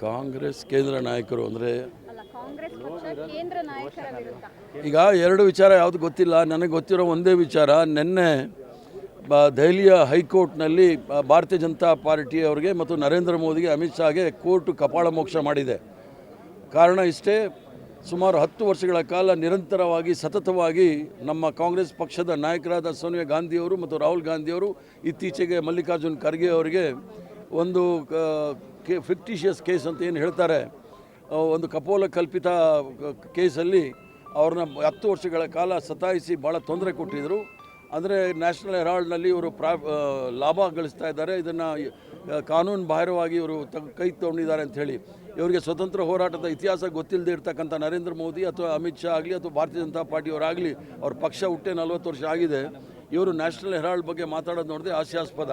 ಕಾಂಗ್ರೆಸ್ ಕೇಂದ್ರ ನಾಯಕರು ಅಂದರೆ ಈಗ ಎರಡು ವಿಚಾರ ಯಾವುದು ಗೊತ್ತಿಲ್ಲ ನನಗೆ ಗೊತ್ತಿರೋ ಒಂದೇ ವಿಚಾರ ನಿನ್ನೆ ಬ ದೆಹಲಿಯ ಹೈಕೋರ್ಟ್ನಲ್ಲಿ ಭಾರತೀಯ ಜನತಾ ಪಾರ್ಟಿಯವರಿಗೆ ಮತ್ತು ನರೇಂದ್ರ ಮೋದಿಗೆ ಅಮಿತ್ ಶಾಗೆ ಕೋರ್ಟ್ ಕಪಾಳ ಮೋಕ್ಷ ಮಾಡಿದೆ. ಕಾರಣ ಇಷ್ಟೇ ಸುಮಾರು ಹತ್ತು ವರ್ಷಗಳ ಕಾಲ ನಿರಂತರವಾಗಿ ಸತತವಾಗಿ ನಮ್ಮ ಕಾಂಗ್ರೆಸ್ ಪಕ್ಷದ ನಾಯಕರಾದ ಸೋನಿಯಾ ಗಾಂಧಿಯವರು ಮತ್ತು ರಾಹುಲ್ ಗಾಂಧಿಯವರು ಇತ್ತೀಚೆಗೆ ಮಲ್ಲಿಕಾರ್ಜುನ್ ಖರ್ಗೆ ಅವರಿಗೆ ಒಂದು ಫಿಕ್ಟಿಷಿಯಸ್ ಕೇಸ್ ಅಂತ ಏನು ಹೇಳ್ತಾರೆ ಒಂದು ಕಪೋಲ ಕಲ್ಪಿತ ಕೇಸಲ್ಲಿ ಅವ್ರನ್ನ ಹತ್ತು ವರ್ಷಗಳ ಕಾಲ ಸತಾಯಿಸಿ ಭಾಳ ತೊಂದರೆ ಕೊಟ್ಟಿದ್ದರು ಅಂದರೆ ನ್ಯಾಷನಲ್ ಹೆರಾಲ್ಡ್ನಲ್ಲಿ ಇವರು ಪ್ರಾ ಲಾಭ ಗಳಿಸ್ತಾ ಇದ್ದಾರೆ. ಇದನ್ನು ಕಾನೂನು ಬಾಹಿರವಾಗಿ ಇವರು ಕೈ ತೊಗೊಂಡಿದ್ದಾರೆ ಅಂಥೇಳಿ ಇವರಿಗೆ ಸ್ವತಂತ್ರ ಹೋರಾಟದ ಇತಿಹಾಸ ಗೊತ್ತಿಲ್ಲದೆ ಇರ್ತಕ್ಕಂಥ ನರೇಂದ್ರ ಮೋದಿ ಅಥವಾ ಅಮಿತ್ ಶಾ ಆಗಲಿ ಅಥವಾ ಭಾರತೀಯ ಜನತಾ ಪಾರ್ಟಿಯವರಾಗಲಿ ಅವ್ರ ಪಕ್ಷ ಹುಟ್ಟೆ ನಲ್ವತ್ತು ವರ್ಷ ಆಗಿದೆ. ಇವರು ನ್ಯಾಷನಲ್ ಹೆರಾಲ್ಡ್ ಬಗ್ಗೆ ಮಾತಾಡೋದು ನೋಡಿದೆ ಹಾಸ್ಯಾಸ್ಪದ.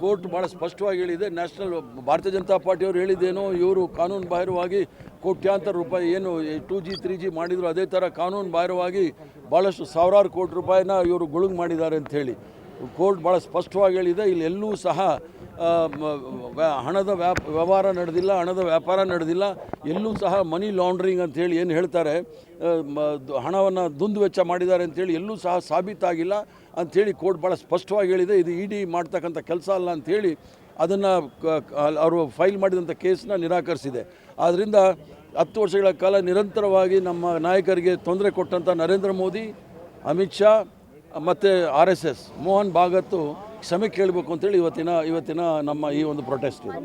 ಕೋರ್ಟ್ ಭಾಳ ಸ್ಪಷ್ಟವಾಗಿ ಹೇಳಿದೆ, ನ್ಯಾಷನಲ್ ಭಾರತೀಯ ಜನತಾ ಪಾರ್ಟಿಯವರು ಹೇಳಿದ್ದೇನೋ, ಇವರು ಕಾನೂನು ಬಾಹಿರವಾಗಿ ಕೋಟ್ಯಾಂತರ ರೂಪಾಯಿ ಏನು ಟೂ ಜಿ, ತ್ರೀ ಜಿ ಮಾಡಿದ್ರು, ಅದೇ ಥರ ಕಾನೂನು ಬಾಹಿರವಾಗಿ ಭಾಳಷ್ಟು ಸಾವಿರಾರು ಕೋಟಿ ರೂಪಾಯಿನ ಇವರು ಗುಳುಗು ಮಾಡಿದ್ದಾರೆ ಅಂಥೇಳಿ ಕೋರ್ಟ್ ಭಾಳ ಸ್ಪಷ್ಟವಾಗಿ ಹೇಳಿದೆ. ಇಲ್ಲಿ ಎಲ್ಲೂ ಸಹ ಹಣದ ವ್ಯಾಪ, ವ್ಯವಹಾರ ನಡೆದಿಲ್ಲ, ಹಣದ ವ್ಯಾಪಾರ ನಡೆದಿಲ್ಲ. ಎಲ್ಲೂ ಸಹ ಮನಿ ಲಾಂಡ್ರಿಂಗ್ ಅಂತೇಳಿ ಏನು ಹೇಳ್ತಾರೆ ಹಣವನ್ನು ದುಂದುವೆಚ್ಚ ಮಾಡಿದ್ದಾರೆ ಅಂತೇಳಿ ಎಲ್ಲೂ ಸಹ ಸಾಬೀತಾಗಿಲ್ಲ ಅಂಥೇಳಿ ಕೋರ್ಟ್ ಭಾಳ ಸ್ಪಷ್ಟವಾಗಿ ಹೇಳಿದೆ. ಇದು ಇ ಡಿ ಮಾಡ್ತಕ್ಕಂಥ ಕೆಲಸ ಅಲ್ಲ ಅಂಥೇಳಿ ಅದನ್ನು ಅವರು ಫೈಲ್ ಮಾಡಿದಂಥ ಕೇಸನ್ನ ನಿರಾಕರಿಸಿದೆ. ಆದ್ದರಿಂದ ಹತ್ತು ವರ್ಷಗಳ ಕಾಲ ನಿರಂತರವಾಗಿ ನಮ್ಮ ನಾಯಕರಿಗೆ ತೊಂದರೆ ಕೊಟ್ಟಂಥ ನರೇಂದ್ರ ಮೋದಿ, ಅಮಿತ್ ಶಾ ಮತ್ತು R S S, Mohan Bhagwat ಕ್ಷಮೆ ಕೇಳಬೇಕು ಅಂತೇಳಿ ಇವತ್ತಿನ ಇವತ್ತಿನ ನಮ್ಮ ಈ ಒಂದು ಪ್ರೊಟೆಸ್ಟ್ ಇದೆ.